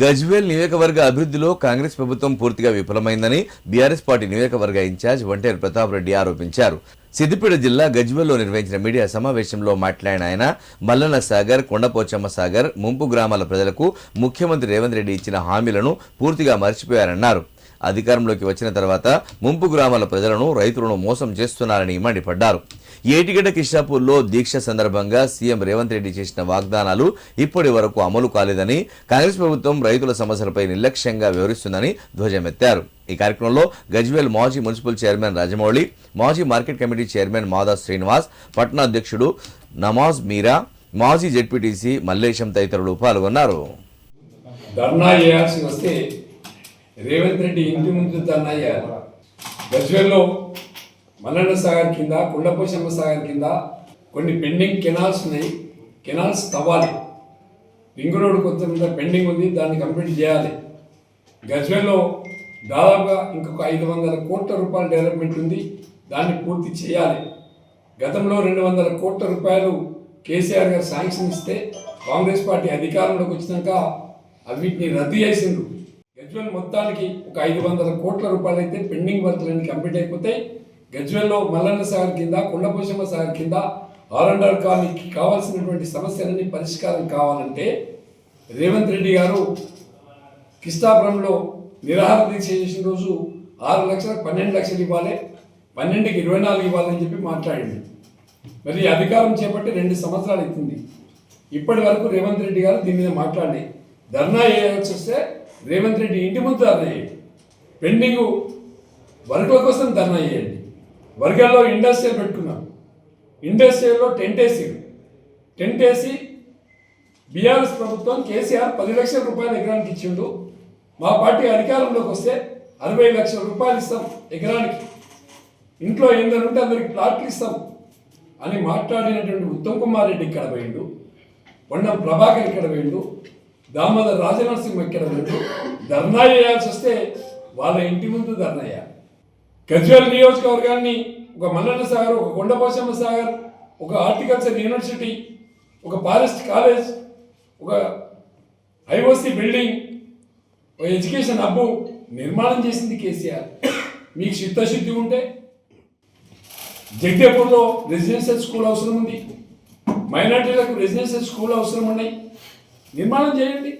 గజ్వేల్ నియోజకవర్గ అభివృద్ధిలో కాంగ్రెస్ ప్రభుత్వం పూర్తిగా విఫలమైందని బీఆర్ఎస్ పార్టీ నియోజకవర్గ ఇన్ఛార్జ్ వంటేరు ప్రతాప్ రెడ్డి ఆరోపించారు. సిద్దిపేట జిల్లా గజ్వేల్లో నిర్వహించిన మీడియా సమావేశంలో మాట్లాడిన ఆయన మల్లన్న సాగర్ కొండపోచమ్మ సాగర్ ముంపు గ్రామాల ప్రజలకు ముఖ్యమంత్రి రేవంత్ రెడ్డి ఇచ్చిన హామీలను పూర్తిగా మర్చిపోయారన్నారు. అధికారంలోకి వచ్చిన తర్వాత ముంపు గ్రామాల ప్రజలను రైతులను మోసం చేస్తున్నారని మండిపడ్డారు. ఏటిగడ్డ కృష్ణాపూర్లో దీక్ష సందర్భంగా సీఎం రేవంత్ రెడ్డి చేసిన వాగ్దానాలు ఇప్పటి వరకు అమలు కాలేదని కాంగ్రెస్ ప్రభుత్వం రైతుల సమస్యలపై నిర్లక్ష్యంగా వ్యవహరిస్తుందని ధ్వజమెత్తారు. ఈ కార్యక్రమంలో గజ్వేల్ మాజీ మున్సిపల్ చైర్మన్ రాజమౌళి మాజీ మార్కెట్ కమిటీ చైర్మన్ మాదా శ్రీనివాస్ పట్నా అధ్యక్షుడు నమాజ్ మీరా మాజీ జెడ్పీటీసీ మల్లేశం తదితరులు పాల్గొన్నారు. ధర్నా చేయాల్సి వస్తే రేవంత్ రెడ్డి ఇంటి ముందు ధర్నా చేయాలి. గజ్వేల్లో మల్లన్న సాగర్ కింద కుండపోశమ్మ సాగర్ కింద కొన్ని పెండింగ్ కెనాల్స్ ఉన్నాయి. కెనాల్స్ తవ్వాలి. రింగ్ రోడ్ కొంత పెండింగ్ ఉంది దాన్ని కంప్లీట్ చేయాలి. గజ్వేల్లో దాదాపుగా ఇంకొక ఐదు వందల కోట్ల రూపాయల డెవలప్మెంట్ ఉంది దాన్ని పూర్తి చేయాలి. గతంలో రెండు వందల కోట్ల రూపాయలు కేసీఆర్ గారు శాంక్షన్ ఇస్తే కాంగ్రెస్ పార్టీ అధికారంలోకి వచ్చినాక అవిటిని రద్దు చేసిండ్రు. గజ్వెల్ మొత్తానికి ఒక ఐదు వందల కోట్ల రూపాయలు అయితే పెండింగ్ వర్క్లన్నీ కంప్లీట్ అయిపోతాయి. గజ్వెల్లో మల్లన్న సాగర్ కింద కొండపోశమ్మ సాగర్ కింద ఆర్ కాలనీకి కావాల్సినటువంటి సమస్యలన్నీ పరిష్కారం కావాలంటే రేవంత్ రెడ్డి గారు కిస్తాపురంలో నిరాహార దీక్ష చేసిన రోజు ఆరు లక్షలకు పన్నెండు లక్షలు ఇవ్వాలి పన్నెండుకి ఇరవై నాలుగు ఇవ్వాలని చెప్పి మాట్లాడింది. మరి అధికారం చేపట్టి రెండు సంవత్సరాలు అవుతుంది. ఇప్పటి వరకు రేవంత్ రెడ్డి గారు దీని మీద మాట్లాడి ధర్నా చేయాల్సి వస్తే రేవంత్ రెడ్డి ఇంటి ముందు ధర్నా చేయండి. పెండింగ్ వర్కుల కోసం ధర్నా చేయండి. వర్గాల్లో ఇండస్ట్రియల్ పెట్టుకున్నాం ఇండస్ట్రియల్లో టెంట్ వేసి టెంట్ వేసి బీఆర్ఎస్ ప్రభుత్వం కేసీఆర్ పది లక్షల రూపాయలు ఎకరానికి ఇచ్చిండు. మా పార్టీ అధికారంలోకి వస్తే అరవై లక్షల రూపాయలు ఇస్తాం ఎకరానికి. ఇంట్లో ఎందరు ఉంటే అందరికి ప్లాట్లు ఇస్తాం అని మాట్లాడినటువంటి ఉత్తమ్ కుమార్ రెడ్డి ఇక్కడ పోయిండు. పొన్నం ప్రభాకర్ ఇక్కడ పోయిండు. దామోదర్ రాజనరసింహ ఇక్కడ పోయిండు. ధర్నా చేయాల్సి వస్తే వాళ్ళ ఇంటి ముందు ధర్నా చేయాలి. గజ్వేల్ నియోజకవర్గాన్ని ఒక మల్లన్న సాగర్ ఒక కొండపోశమ్మ సాగర్ ఒక హార్టికల్చర్ యూనివర్సిటీ ఒక ఫారెస్ట్ కాలేజ్ ఒక ఐఓసి బిల్డింగ్ ఒక ఎడ్యుకేషన్ హబ్బు నిర్మాణం చేసింది కేసీఆర్. మీకు చిత్తశుద్ధి ఉంటే జగ్గపూర్లో రెసిడెన్షియల్ స్కూల్ అవసరం ఉంది. మైనార్టీలకు రెసిడెన్షియల్ స్కూల్ అవసరం ఉన్నాయి. నిర్మాణం చేయండి.